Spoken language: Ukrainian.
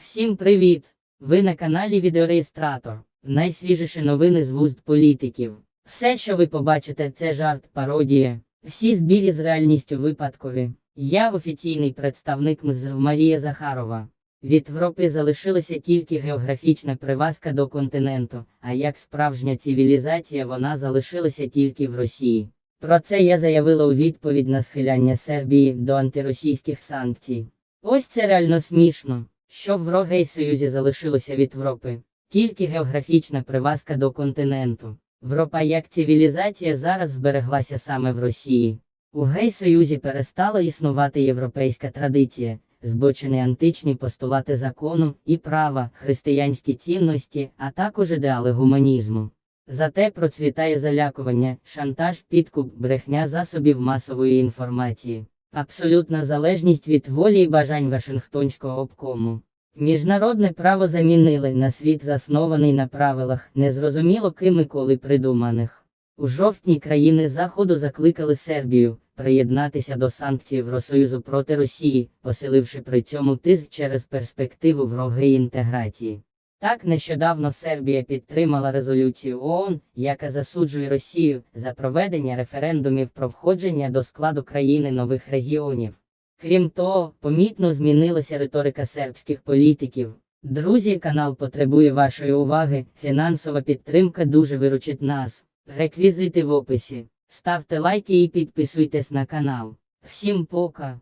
Всім привіт! Ви на каналі Відеореєстратор. Найсвіжіші новини з вуст політиків. Все, що ви побачите, це жарт, пародія. Всі збірі з реальністю випадкові. Я офіційний представник МЗР Марія Захарова. Від Європи залишилася тільки географічна привазка до континенту, а як справжня цивілізація вона залишилася тільки в Росії. Про це я заявила у відповідь на схиляння Сербії до антиросійських санкцій. Ось це реально смішно, що в Рогей Союзі залишилося від Європи. Тільки географічна привазка до континенту. Європа як цивілізація зараз збереглася саме в Росії. У гей-союзі перестала існувати європейська традиція, збочені античні постулати закону і права, християнські цінності, а також ідеали гуманізму. Зате процвітає залякування, шантаж, підкуп, брехня засобів масової інформації, абсолютна залежність від волі і бажань Вашингтонського обкому. Міжнародне право замінили на світ, заснований на правилах, незрозуміло ким і коли придуманих. У жовтні країни Заходу закликали Сербію приєднатися до санкцій Євросоюзу проти Росії, посиливши при цьому тиск через перспективу вроги інтеграції. Так нещодавно Сербія підтримала резолюцію ООН, яка засуджує Росію за проведення референдумів про входження до складу країни нових регіонів. Крім того, помітно змінилася риторика сербських політиків. Друзі, канал потребує вашої уваги. Фінансова підтримка дуже виручить нас. Реквізити в описі. Ставте лайки і підписуйтесь на канал. Всім пока!